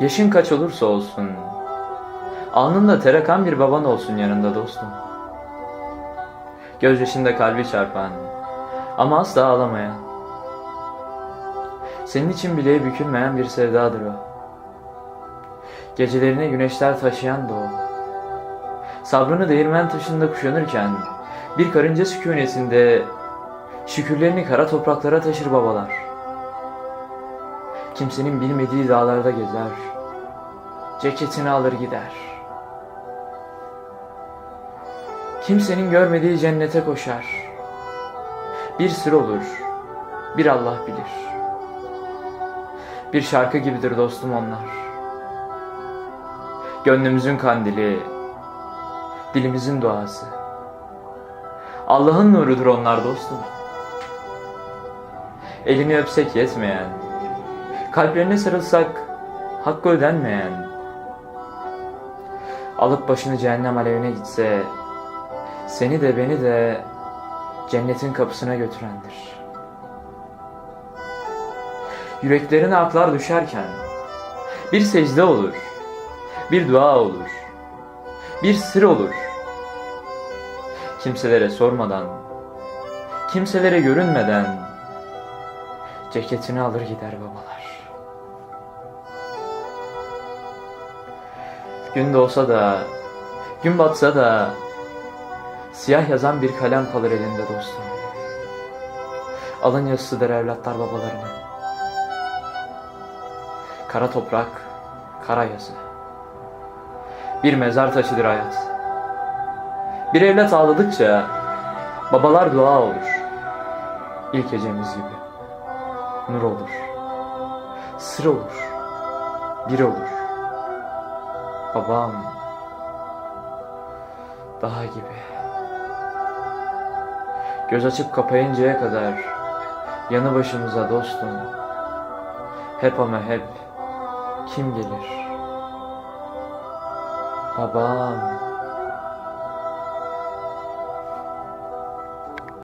Yaşın kaç olursa olsun, alnında ter akan bir baban olsun yanında dostum. Gözyaşında kalbi çarpan ama asla ağlamayan. Senin için bileği bükülmeyen bir sevdadır o. Gecelerine güneşler taşıyan da o. Sabrını değirmen taşında kuşanırken bir karınca sükunesinde şükürlerini kara topraklara taşır babalar. Kimsenin bilmediği dağlarda gezer, ceketini alır gider. Kimsenin görmediği cennete koşar. Bir sır olur, bir Allah bilir. Bir şarkı gibidir dostum onlar. Gönlümüzün kandili, dilimizin duası. Allah'ın nurudur onlar dostum. Elini öpsek yetmeyen, kalplerine sarılsak hakkı ödenmeyen, alıp başını cehennem alevine gitse, seni de beni de cennetin kapısına götürendir. Yüreklerine aklar düşerken, bir secde olur, bir dua olur, bir sır olur. Kimselere sormadan, kimselere görünmeden ceketini alır gider babalar. Gün doğsa da, gün batsa da siyah yazan bir kalem kalır elinde dostum. Alın yazısıdır evlatlar babalarına. Kara toprak, kara yazı. Bir mezar taşıdır hayat. Bir evlat ağladıkça babalar dua olur. İlk ecemiz gibi. Nur olur. Sır olur. Bir olur. Babam daha gibi. Göz açıp kapayıncaya kadar yanı başımıza dostum. Hep ama hep kim gelir? Babam.